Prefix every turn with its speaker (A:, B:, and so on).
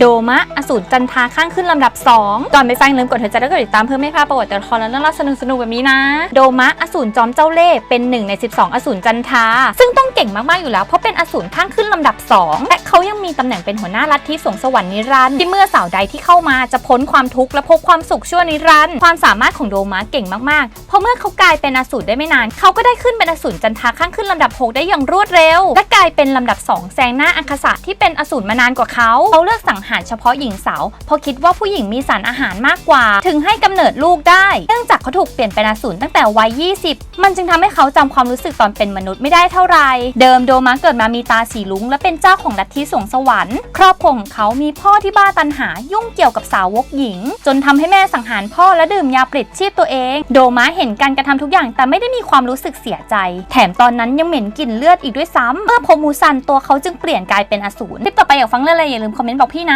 A: โดมะ อสูรจันทาข้างขึ้นลำดับ 2 ก่อนไปฟังอย่าลืมกดหัวใจแล้วก็ติดตามเพื่อไม่พลาดประวัติตัวละครและเรื่องราวสนุกๆแบบนี้นะ โดมะ อสูรจอมเจ้าเล่ห์เป็นหนึ่งใน 12 อสูรจันทา ซึ่งต้องเก่งมาก ๆ อยู่แล้ว เพราะเป็นอสูรข้างขึ้นลำดับ 2 และเขายังมีตำแหน่งเป็นหัวหน้าลัทธิสงสวรรค์นิรันดร์ที่เมื่อสาวใดที่เข้ามาจะพ้นความทุกข์และพบความสุขชั่วนิรันดร์ความสามารถของโดมะเก่งมากๆเพราะเมื่อเขากลายเป็นอสูรได้ไม่นาน เขาก็ได้ขึ้นเป็นอสูรจันทาข้างขึ้นลำดับ 6 ได้อย่างรวดเร็ว และกลายเป็นลำดับ 2 แซงหน้าอังคสะที่เป็นอสูรมานานกว่าเขาเขาเลือกสังหารเฉพาะหญิงสาวเพราะคิดว่าผู้หญิงมีสารอาหารมากกว่า ถึงให้กำเนิดลูกได้ เนื่องจากเขาถูกเปลี่ยนเป็นอสูรตั้งแต่วัย 20 มันจึงทำให้เขาจำความรู้สึกตอนเป็นมนุษย์ไม่ได้เท่าไหร่เดิมโดมาเกิดมามีตาสีลุ้งและเป็นเจ้าของลัทธิสวงสวรรค์ ครอบครัวของเขามีพ่อที่บ้าตันหายุ่งเกี่ยวกับสาวกหญิง จนทำให้แม่สังหารพ่อและดื่มยาปลิดชีพตัวเอง โดมาเห็นการกระทำทุกอย่างแต่ไม่ได้มีความรู้สึกเสียใจ แถมตอนนั้นยังเหม็นกลิ่นเลือดอีกด้วยซ้ำเมื่อพมูซันตัวเขาจึงเปลี่ยนกลายเป็นอสูรคลิปต่อไปอยากฟังเรื่องอะไรอย่าลืมคอมเมนต์บอกพี่นะ